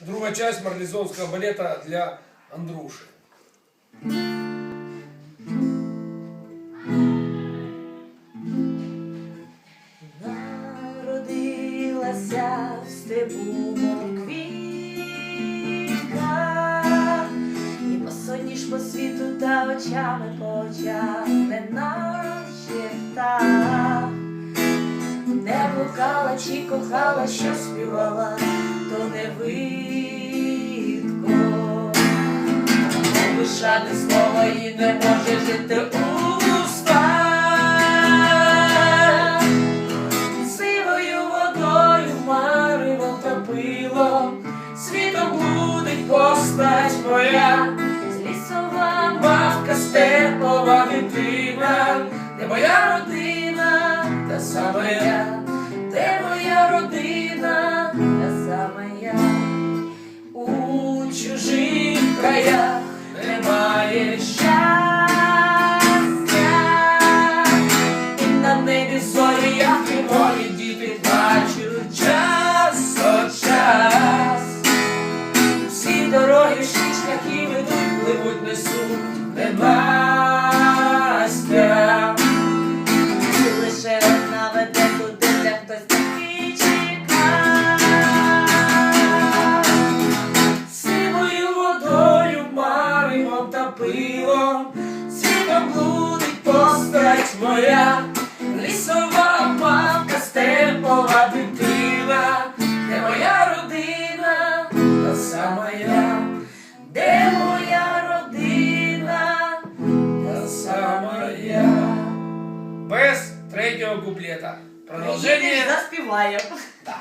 Друга часть марлезонского балета для Андруши. Народилася в степу квітка, і по сонні ж по світу та очами по очах, не наче птах. Не блукала чи кохала, що співала, Лишати слово і не може жити уста. Сивою водою марило топило, світом блудить постать моя, лісова мавка, степова дитина, де моя родина, та саме я, де моя родина, веде туди, де хтось такий чекає. Сивою водою маримо та пилом, світом блудить постать моя, лісова куплета. Продолжение. Заспеваем. Да.